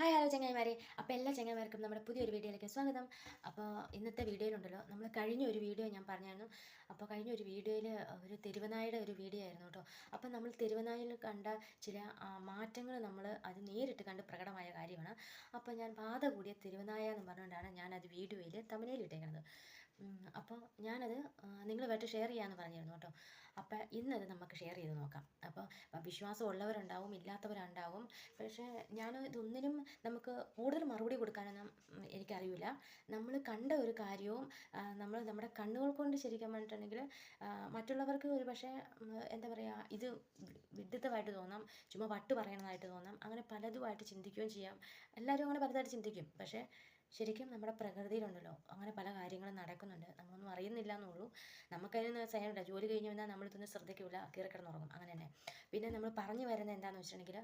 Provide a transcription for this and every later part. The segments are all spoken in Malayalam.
ഹായ് ഹലോ ചങ്ങായിമാരെ. അപ്പോൾ എല്ലാ ചങ്ങായിമാർക്കും നമ്മുടെ പുതിയൊരു വീഡിയോയിലേക്ക് സ്വാഗതം. അപ്പോൾ ഇന്നത്തെ വീഡിയോയിലുണ്ടല്ലോ നമ്മൾ കഴിഞ്ഞ ഒരു വീഡിയോ ഞാൻ പറഞ്ഞായിരുന്നു. അപ്പോൾ കഴിഞ്ഞ ഒരു വീഡിയോയിൽ ഒരു തിരുവനായുടെ ഒരു വീഡിയോ ആയിരുന്നു കേട്ടോ. അപ്പോൾ നമ്മൾ തിരുവനായിൽ കണ്ട ചില മാറ്റങ്ങൾ നമ്മൾ അത് നേരിട്ട് കണ്ട് പ്രകടമായ കാര്യമാണ്. അപ്പോൾ ഞാൻ പാത കൂടിയ തിരുവനായ എന്ന് പറഞ്ഞുകൊണ്ടാണ് ഞാനത് വീഡിയോയിൽ തമിഴിലിട്ടേക്കുന്നത് അപ്പോൾ ഞാനത് നിങ്ങളുമായിട്ട് ഷെയർ ചെയ്യാമെന്ന് പറഞ്ഞിരുന്നു കേട്ടോ. അപ്പോൾ ഇന്നത് നമുക്ക് ഷെയർ ചെയ്ത് നോക്കാം. അപ്പോൾ വിശ്വാസം ഉള്ളവരുണ്ടാവും ഇല്ലാത്തവരുണ്ടാവും. പക്ഷേ ഞാൻ ഇതൊന്നിനും നമുക്ക് കൂടുതൽ മറുപടി കൊടുക്കാനൊന്നും എനിക്ക് എനിക്കറിയില്ല. നമ്മൾ കണ്ട ഒരു കാര്യവും നമ്മൾ നമ്മുടെ കണ്ണുകൾ കൊണ്ട് ശരിക്കും പറഞ്ഞിട്ടുണ്ടെങ്കിൽ മറ്റുള്ളവർക്ക് ഒരു പക്ഷേ എന്താ പറയുക ഇത് വിഡിത്തമായിട്ട് തോന്നാം ചുമ്മാ വട്ട് പറയണതായിട്ട് തോന്നാം. അങ്ങനെ പലതുമായിട്ട് ചിന്തിക്കുകയും ചെയ്യാം. എല്ലാവരും അങ്ങനെ പലതായിട്ട് ചിന്തിക്കും. പക്ഷേ ശരിക്കും നമ്മുടെ പ്രകൃതിയിലുണ്ടല്ലോ അങ്ങനെ പല കാര്യങ്ങളും നടക്കുന്നുണ്ട്. നമ്മളൊന്നും അറിയുന്നില്ല എന്നുള്ളൂ നമുക്കതിന് ചെയ്യാനില്ല ജോലി കഴിഞ്ഞ് വന്നാൽ നമ്മളിതൊന്നും ശ്രദ്ധിക്കില്ല കീറക്കിടന്നുറങ്ങും അങ്ങനെ തന്നെ പിന്നെ നമ്മൾ പറഞ്ഞു വരുന്നത് എന്താണെന്ന് വെച്ചിട്ടുണ്ടെങ്കിൽ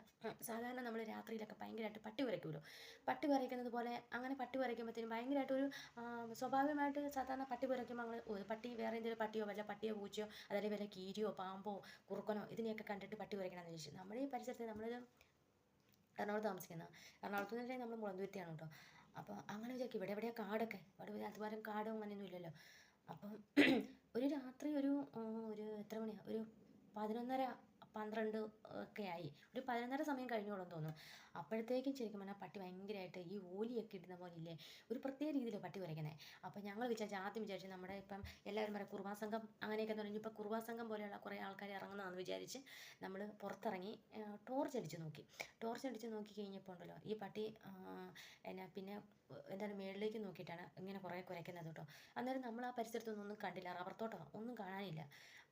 സാധാരണ നമ്മൾ രാത്രിയിലൊക്കെ ഭയങ്കരമായിട്ട് പട്ടി വരയ്ക്കുമല്ലോ പട്ടി വരയ്ക്കുന്നത് പോലെ അങ്ങനെ പട്ടി വരയ്ക്കുമ്പോഴത്തേനും ഭയങ്കരമായിട്ട് ഒരു സ്വാഭാവികമായിട്ട് സാധാരണ പട്ടി വരയ്ക്കുമ്പോൾ നമ്മൾ പട്ടി വേറെ എന്തെങ്കിലും പട്ടിയോ വല്ല പട്ടിയോ പൂച്ചയോ അതല്ലെങ്കിൽ വല്ല കീരിയോ പാമ്പോ കുറുക്കനോ ഇതിനെയൊക്കെ കണ്ടിട്ട് പട്ടി വരയ്ക്കണമെന്ന് ചോദിച്ചു. നമ്മുടെ ഈ പരിസരത്ത് നമ്മളിത് എറണാകുളത്ത് താമസിക്കുന്ന എറണാകുളത്ത് എന്ന് നമ്മൾ മുളന്തുരുത്തിയാണ് കേട്ടോ. അപ്പോൾ അങ്ങനെ വിചാരിക്കും ഇവിടെ എവിടെയാണ് കാടൊക്കെ? ഇവിടെ അതുപോലെ കാടും അങ്ങനെയൊന്നും ഇല്ലല്ലോ. അപ്പം ഒരു രാത്രി ഒരു ഒരു എത്ര മണിയാണ് ഒരു പതിനൊന്നര പന്ത്രണ്ട് ഒക്കെ ആയി. ഒരു പതിനൊന്നര സമയം കഴിഞ്ഞോളം തോന്നുന്നു. അപ്പോഴത്തേക്കും ശരിക്കും പറഞ്ഞാൽ പട്ടി ഭയങ്കരമായിട്ട് ഈ ഓലിയൊക്കെ ഇടുന്ന പോലെ ഇല്ലേ ഒരു പ്രത്യേക രീതിയിലാണ് പട്ടി വരയ്ക്കുന്നത് അപ്പോൾ ഞങ്ങൾ വിചാരിച്ചു ആദ്യം വിചാരിച്ചു നമ്മുടെ ഇപ്പം എല്ലാവരും പറയും കുറുവാ സംഘം അങ്ങനെയൊക്കെ എന്ന് പറഞ്ഞാൽ ഇപ്പോൾ കുറുവാ സംഘം പോലെയുള്ള കുറേ ആൾക്കാർ ഇറങ്ങുന്നതാണെന്ന് വിചാരിച്ച് നമ്മൾ പുറത്തിറങ്ങി ടോർച്ച് അടിച്ച് നോക്കി. ടോർച്ച് അടിച്ച് നോക്കി കഴിഞ്ഞപ്പോൾ ഉണ്ടല്ലോ ഈ പട്ടി എന്നാ പിന്നെ എന്താണ് മേളിലേക്ക് നോക്കിയിട്ടാണ് ഇങ്ങനെ കുറേ കുരയ്ക്കുന്നത് കേട്ടോ. അന്നേരം നമ്മൾ ആ പരിസരത്തൊന്നും ഒന്നും കണ്ടില്ല റബ്ബർ തോട്ടോ ഒന്നും കാണാനില്ല.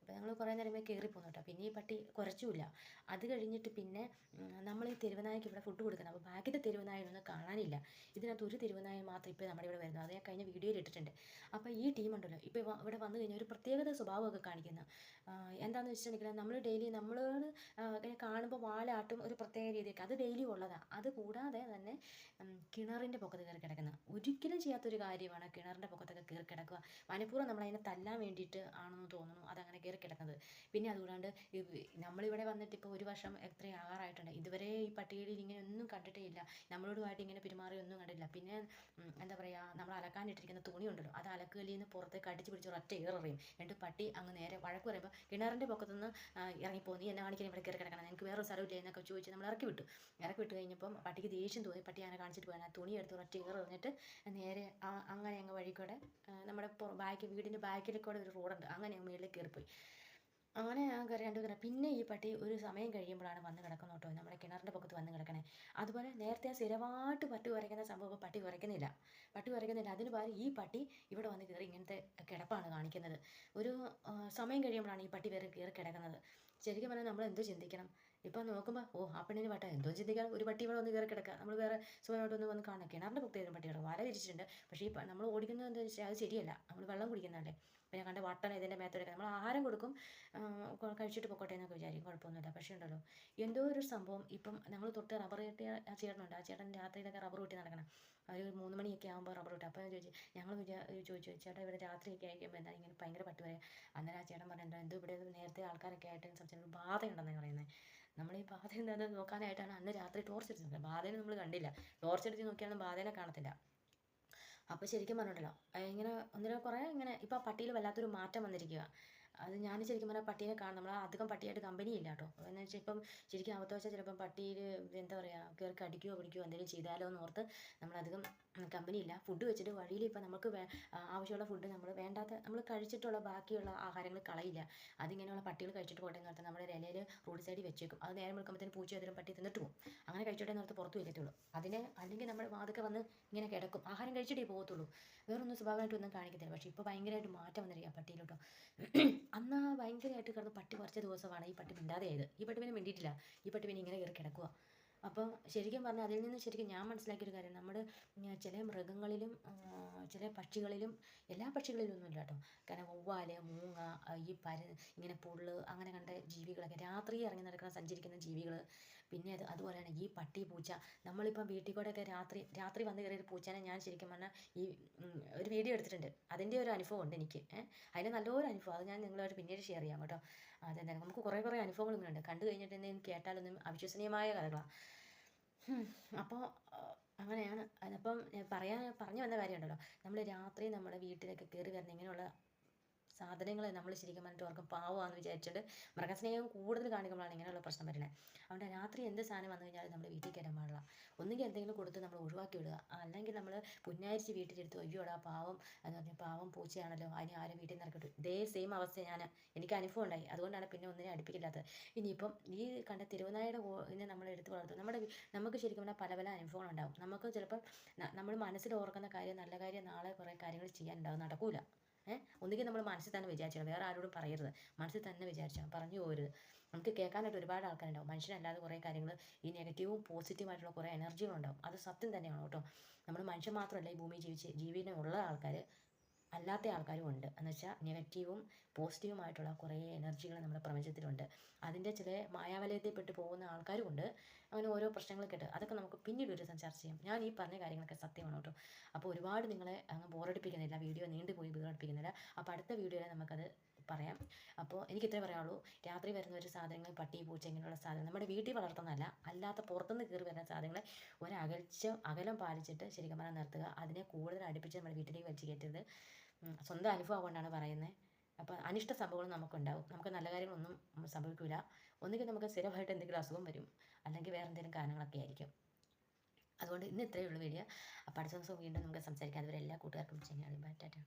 അപ്പോൾ ഞങ്ങൾ കുറേ നേരമേ കയറി പോന്നു കേട്ടോ പിന്നെ ഈ പട്ടി കുറച്ചുമില്ല അത് കഴിഞ്ഞിട്ട് പിന്നെ നമ്മൾ ഈ തെരുവനായ്ക്ക് ഇവിടെ ഫുഡ് കൊടുക്കണം. അപ്പോൾ ബാക്കിത്തെ തെരുവനായൊന്നും കാണാനില്ല. ഇതിനകത്ത് ഒരു തെരുവനായ മാത്രം ഇപ്പോൾ നമ്മുടെ ഇവിടെ വരുന്നത് അത് ഞാൻ കഴിഞ്ഞ വീഡിയോയിൽ ഇട്ടിട്ടുണ്ട്. അപ്പോൾ ഈ ടീം ഉണ്ടല്ലോ ഇപ്പോൾ ഇവ- ഇവിടെ വന്നു കഴിഞ്ഞാൽ ഒരു പ്രത്യേകത സ്വഭാവമൊക്കെ കാണിക്കുന്നു. എന്താണെന്ന് വെച്ചിട്ടുണ്ടെങ്കിൽ നമ്മൾ ഡെയിലി നമ്മളോട് കാണുമ്പോൾ വാലാട്ടും ഒരു പ്രത്യേക രീതിയൊക്കെ. അത് ഡെയിലി ഉള്ളതാണ് അത് കൂടാതെ തന്നെ കിണറിന്റെ പൊക്കത്ത് കയറി കിടക്കുന്ന. ഒരിക്കലും ചെയ്യാത്തൊരു കാര്യമാണ് കിണറിന്റെ പൊക്കത്തൊക്കെ കയറി കിടക്കുക. മനഃപൂർവം നമ്മളതിനെ തല്ലാൻ വേണ്ടിയിട്ട് ആണെന്ന് തോന്നുന്നു. അതങ്ങനെ കയറി കിടക്കുന്നത്. പിന്നെ അതുകൂടാണ്ട് നമ്മളിവിടെ വന്നിട്ട് ഇപ്പോൾ ഒരു വർഷം എത്ര ആകാറായിട്ടുണ്ട് ഇതുവരെ ഈ പട്ടികളിൽ ഇങ്ങനെ ഒന്നും കണ്ടിട്ടേ ഇല്ല. നമ്മളോടുമായിട്ട് ഇങ്ങനെ പെരുമാറി ഒന്നും കണ്ടിട്ടില്ല. പിന്നെ എന്താ പറയുക നമ്മൾ അലക്കാനിട്ടിരിക്കുന്ന തുണി ഉണ്ടല്ലോ അത് അലക്കുകല്ലിൽ നിന്ന് പുറത്തേക്ക് അടിച്ച് പിടിച്ച് ഒരൊറ്റ ഏറെറിയും എന്നിട്ട് പട്ടി അങ്ങ് നേരെ വഴക്ക് പറയുമ്പോൾ കിണറിന്റെ പൊക്കത്തുനിന്ന് ഇറങ്ങിപ്പോ. നീ എന്നെ കാണിക്കാൻ ഇവിടെ കയറി കിടക്കണം. എനിക്ക് വേറെ സ്ഥലമില്ല എന്നൊക്കെ ചോദിച്ച് നമ്മൾ ഇറക്കി വിട്ടു. ഇറക്കി വിട്ട് കഴിഞ്ഞപ്പം പട്ടിക്ക് ദേഷ്യം തോന്നി. പട്ടി അങ്ങനെ കാണിച്ചിട്ട് ആ തുണി എടുത്ത് ഒരൊറ്റ ഏറ് എറിഞ്ഞിട്ട് നേരെ അങ്ങനെ അങ്ങ് വഴി കൂടെ ആ, നമ്മുടെ ബാക്കി വീടിന്റെ ബാക്കിൽ കൂടെ ഒരു റോഡുണ്ട്. അങ്ങനെ അങ്ങ് മുകളിൽ കയറിപ്പോയി അങ്ങനെ ഞാൻ കയറി രണ്ടു കിട പിന്നെ ഈ പട്ടി ഒരു സമയം കഴിയുമ്പോഴാണ് വന്ന് കിടക്കുന്നത് കേട്ടോ. നമ്മുടെ കിണറിന്റെ പൊക്കത്ത് വന്ന് കിടക്കണേ. അതുപോലെ നേരത്തെ സ്ഥിരമായിട്ട് പട്ടി കുറയ്ക്കുന്ന സംഭവം പട്ടി കുറയ്ക്കുന്നില്ല. പട്ടി കുറയ്ക്കുന്നില്ല. അതിന് പകരം ഈ പട്ടി ഇവിടെ വന്ന് കയറി ഇങ്ങനത്തെ കിടപ്പാണ് കാണിക്കുന്നത്. ഒരു സമയം കഴിയുമ്പോഴാണ് ഈ പട്ടി വേറെ കയറി കിടക്കുന്നത്. ശരിക്കും പറഞ്ഞാൽ നമ്മൾ എന്ത് ചിന്തിക്കണം? ഇപ്പം നോക്കുമ്പോൾ ഓ ആ പെണ്ണിന് പട്ട എന്തോ ചിന്തിക്കാൻ ഒരു പട്ടി ഇവിടെ വന്ന് കയറി കിടക്കുക നമ്മൾ വേറെ സുഖമായിട്ടൊന്ന് വന്ന് കാണാം കിണറിന്റെ പുറത്ത് ഏതും പട്ടി കിടക്കും വല വിരിച്ചിട്ടുണ്ട്. പക്ഷേ ഈ നമ്മൾ ഓടിക്കുന്നത് എന്താ വെച്ചാൽ അത് ശരിയല്ല. നമ്മൾ വെള്ളം കുടിക്കുന്നതല്ലേ. പിന്നെ കണ്ട വട്ടൻ ഇതിന്റെ മേത്തോടെ നമ്മൾ ആഹാരം കൊടുക്കും കഴിച്ചിട്ട് പൊക്കോട്ടെ എന്നൊക്കെ വിചാരിക്കും കുഴപ്പമൊന്നുമില്ല. പക്ഷേ ഉണ്ടല്ലോ എന്തോ ഒരു സംഭവം ഇപ്പം ഞങ്ങൾ തൊട്ട് റബ്ബർ കെട്ടിയ ആ ചേട്ടനുണ്ട്. ആ ചേട്ടൻ രാത്രിയിലൊക്കെ റബ്ബർ കൂട്ടി നടക്കണം. ഒരു മൂന്ന് മണിയൊക്കെ ആകുമ്പോൾ റബ്ബർ വെട്ടി അപ്പോൾ ചോദിച്ചു ഞങ്ങൾ ചോദിച്ചു ചേട്ടാ ഇവിടെ രാത്രിയൊക്കെ ആയിരിക്കുമ്പോൾ എന്താ ഇങ്ങനെ ഭയങ്കര പട്ടി വരെ അന്നേരം ആ ചേട്ടൻ പറഞ്ഞു എന്തോ ഇവിടെ നേരത്തെ ആൾക്കാരൊക്കെ ആയിട്ട് സംസാരിച്ചു ബാധയുണ്ടെന്നാണ് പറയുന്നത് നമ്മൾ ഈ ബാധ എന്താണെന്ന് നോക്കാനായിട്ടാണ് അന്ന് രാത്രി ടോർച്ച് അടിച്ച് ബാധയെ നമ്മൾ കണ്ടില്ല. ടോർച്ച് അടിച്ച് നോക്കിയാലും ബാധേനെ കാണത്തില്ല. അപ്പോൾ ശരിക്കും പറഞ്ഞിട്ടല്ലോ ഇങ്ങനെ ഒന്നിനെ കുറേ ഇങ്ങനെ ഇപ്പോൾ പട്ടിയിൽ വല്ലാത്തൊരു മാറ്റം വന്നിരിക്കുക അത് ഞാൻ ശരിക്കും പറഞ്ഞാൽ പട്ടീനെ കാണും നമ്മൾ അധികം പട്ടിയായിട്ട് കമ്പനി ഇല്ല കേട്ടോ എന്ന് വെച്ചാൽ ഇപ്പം ശരിക്കും അവത്ത വെച്ചാൽ ചിലപ്പം പട്ടിയിൽ എന്താ പറയുക കയറി കടിക്കുകയോ പിടിക്കുകയോ എന്തെങ്കിലും ചെയ്താലോ എന്ന് ഓർത്ത് നമ്മളധികം കമ്പനി ഇല്ല. ഫുഡ് വെച്ചിട്ട് വഴിയിൽ ഇപ്പം നമുക്ക് ആവശ്യമുള്ള ഫുഡ് നമ്മൾ വേണ്ടാത്ത നമ്മൾ കഴിച്ചിട്ടുള്ള ബാക്കിയുള്ള ആഹാരങ്ങൾ കളയില്ല. അതിങ്ങനെയുള്ള പട്ടികൾ കഴിച്ചിട്ട് പോട്ടെ എന്ന് നമ്മുടെ ഇലയിൽ റോഡ് സൈഡിൽ വെച്ചേക്കും. അത് നേരം വെളുക്കുമ്പോഴത്തേന് പൂച്ച ഏതെങ്കിലും പട്ടി തിന്നിട്ട് പോകും അങ്ങനെ കഴിച്ചോട്ടെ എന്ന് ഓർത്ത് പുറത്ത് വരത്തുള്ളൂ അതിനെ അല്ലെങ്കിൽ നമ്മുടെ വാതൊക്കെ വന്ന് ഇങ്ങനെ കിടക്കും. ആഹാരം കഴിച്ചിട്ടേ പോകത്തുള്ളൂ വേറൊന്നും സ്വഭാവമായിട്ടൊന്നും കാണിക്കത്തില്ല. പക്ഷേ ഇപ്പോൾ ഭയങ്കരമായിട്ട് മാറ്റം വന്നിരിക്കുക പട്ടിയിലോട്ടോ. അന്ന് ഭയങ്കരമായിട്ട് കിടന്ന് പട്ടി കുറച്ച് ദിവസമാണ് ഈ പട്ടി മിണ്ടാതെയായത്. ഈ പട്ടി പിന്നെ മിണ്ടിയിട്ടില്ല. ഈ പട്ടി പിന്നെ ഇങ്ങനെ കയറി കിടക്കുക അപ്പോൾ ശരിക്കും പറഞ്ഞാൽ അതിൽ നിന്ന് ശരിക്കും ഞാൻ മനസ്സിലാക്കിയൊരു കാര്യം. നമ്മുടെ ചില മൃഗങ്ങളിലും ചില പക്ഷികളിലും എല്ലാ പക്ഷികളിലും ഒന്നുമില്ല കേട്ടോ. കാരണം വവ്വാൽ മൂങ്ങ ഈ പര ഇങ്ങനെ പുള്ള് അങ്ങനെ കണ്ട ജീവികളൊക്കെ രാത്രി ഇറങ്ങി നടക്കുന്ന സഞ്ചരിക്കുന്ന ജീവികൾ പിന്നെ അത് അതുപോലെ തന്നെ ഈ പട്ടി പൂച്ച. നമ്മളിപ്പം വീട്ടിൽ കൂടെയൊക്കെ രാത്രി രാത്രി വന്ന് കയറിയ ഒരു പൂച്ചേനെ ഞാൻ ശരിക്കും പറഞ്ഞാൽ ഈ ഒരു വീഡിയോ എടുത്തിട്ടുണ്ട്. അതിന്റെ ഒരു അനുഭവം ഉണ്ട് എനിക്ക്. അതിന് നല്ലൊരു അനുഭവം. അത് ഞാൻ നിങ്ങളോട് പിന്നീട് ഷെയർ ചെയ്യാം കേട്ടോ. അതെന്തായാലും നമുക്ക് കുറേ കുറേ അനുഭവങ്ങൾ ഇങ്ങനെ ഉണ്ട്. കണ്ടു കഴിഞ്ഞിട്ട് എന്തെങ്കിലും കേട്ടാലൊന്നും അവിശ്വസനീയമായ കഥകളാണ് അപ്പോൾ അങ്ങനെയാണ്. അപ്പം പറയാൻ പറഞ്ഞു വന്ന കാര്യമുണ്ടല്ലോ. നമ്മൾ രാത്രി നമ്മുടെ വീട്ടിലൊക്കെ കയറി വരുന്ന ഇങ്ങനെയുള്ള സാധനങ്ങൾ നമ്മൾ ശരിക്കും പറഞ്ഞിട്ട് ഓർക്കും പാവമാണെന്ന് വിചാരിച്ചിട്ട് മൃഗസ്നേഹം കൂടുതൽ കാണിക്കുമ്പോഴാണ് ഇങ്ങനെയുള്ള പ്രശ്നം വരുന്നത് അതുകൊണ്ട് രാത്രി എന്ത് സാധനം വന്നു കഴിഞ്ഞാലും നമ്മൾ വീട്ടിൽ കയറാൻ പാടില്ല. ഒന്നുകിൽ എന്തെങ്കിലും കൊടുത്ത് നമ്മൾ ഒഴിവാക്കി വിടുക. അല്ലെങ്കിൽ നമ്മൾ പുന്നാരിച്ച് വീട്ടിലെടുത്ത് അയ്യോടാ പാവം എന്ന് പറഞ്ഞാൽ പാവം പൂച്ചയാണല്ലോ അതിനെ ആരും വീട്ടിൽ നിന്ന് ഇറക്കിട്ടു ഇതേ സെയിം അവസ്ഥ ഞാൻ എനിക്ക് അനുഭവം ഉണ്ടായി. അതുകൊണ്ടാണ് പിന്നെ ഒന്നിനെ അടുപ്പിക്കില്ലാത്തത്. ഇനിയിപ്പം ഈ കണ്ട തിരുവനായുടെ ഇതിനെ നമ്മൾ എടുത്ത് വളർത്തും. നമ്മുടെ നമുക്ക് ശരിക്കും പറഞ്ഞാൽ പല പല അനുഭവങ്ങളുണ്ടാവും നമുക്ക് ചിലപ്പം നമ്മൾ മനസ്സിൽ ഓർക്കുന്ന കാര്യം നല്ല കാര്യം നാളെ കുറേ കാര്യങ്ങൾ ചെയ്യാൻ ചെയ്യാനുണ്ടാവും നടക്കൂല. ഒന്നുകിൽ നമ്മൾ മനസ്സിൽ തന്നെ വിചാരിച്ചണം വേറെ ആരോടും പറയരുത്. മനസ്സിൽ തന്നെ വിചാരിച്ചണം പറഞ്ഞു പോകരുത് നമുക്ക് കേൾക്കാനായിട്ട് ഒരുപാട് ആൾക്കാരുണ്ടാവും. മനുഷ്യനല്ലാതെ കുറേ കാര്യങ്ങൾ ഈ നെഗറ്റീവും പോസിറ്റീവായിട്ടുള്ള കുറേ എനർജികളുണ്ടാവും. അത് സത്യം തന്നെയാണ് കേട്ടോ. നമ്മൾ മനുഷ്യൻ മാത്രമല്ല ഈ ഭൂമി ജീവിച്ച് ജീവിതമുള്ള ആൾക്കാർ അല്ലാത്ത ആൾക്കാരും ഉണ്ട്. എന്ന് വെച്ചാൽ നെഗറ്റീവും പോസിറ്റീവുമായിട്ടുള്ള കുറേ എനർജികൾ നമ്മുടെ പ്രപഞ്ചത്തിലുണ്ട്. അതിന്റെ ചില മായാവലയത്തിൽപ്പെട്ട് പോകുന്ന ആൾക്കാരും ഉണ്ട്. അങ്ങനെ ഓരോ പ്രശ്നങ്ങൾ കേട്ട് അതൊക്കെ നമുക്ക് പിന്നീട് ഒരു ദിവസം ചർച്ച ചെയ്യാം. ഞാൻ ഈ പറഞ്ഞ കാര്യങ്ങളൊക്കെ സത്യമാണ് കേട്ടോ. അപ്പോൾ ഒരുപാട് നിങ്ങളെ അങ്ങ് ബോറടിപ്പിക്കുന്നില്ല. വീഡിയോ നീണ്ടുപോയി ബോറടിപ്പിക്കുന്നില്ല. അപ്പോൾ അടുത്ത വീഡിയോയിൽ നമുക്കത് പറയാം. അപ്പോൾ എനിക്ക് ഇത്രേ പറയാനുള്ളൂ. രാത്രി വരുന്ന ഒരു സാധനങ്ങൾ പട്ടി പൂച്ച ഇങ്ങനെയുള്ള സാധനങ്ങൾ നമ്മുടെ വീട്ടിൽ വളർത്തുന്നതല്ല. അല്ലാത്ത പുറത്തുനിന്ന് കയറി വരുന്ന സാധനങ്ങൾ ഒരകൽച്ച അകലം പാലിച്ചിട്ട് ശരിക്കും പറഞ്ഞാൽ നിർത്തുക. അതിനെ കൂടുതൽ അടുപ്പിച്ച് നമ്മുടെ വീട്ടിലേക്ക് വലിച്ചു കയറ്റരുത്. സ്വന്തം അനുഭവം കൊണ്ടാണ് പറയുന്നത് അപ്പോൾ അനിഷ്ട സംഭവങ്ങൾ നമുക്കുണ്ടാവും. നമുക്ക് നല്ല കാര്യങ്ങളൊന്നും സംഭവിക്കില്ല ഒന്നുകിൽ നമുക്ക് സ്ഥിരമായിട്ട് എന്തെങ്കിലും അസുഖം വരും. അല്ലെങ്കിൽ വേറെ എന്തെങ്കിലും കാരണങ്ങളൊക്കെ ആയിരിക്കും. അതുകൊണ്ട് ഇന്ന് ഇത്രയേ ഉള്ളൂ വീഡിയോ. അപ്പോൾ അടുത്ത ദിവസം വീണ്ടും നമുക്ക് സംസാരിക്കാം. അതുവരെ എല്ലാ കൂട്ടുകാർക്കും ചെയ്യാനും ബാറ്റാറ്റ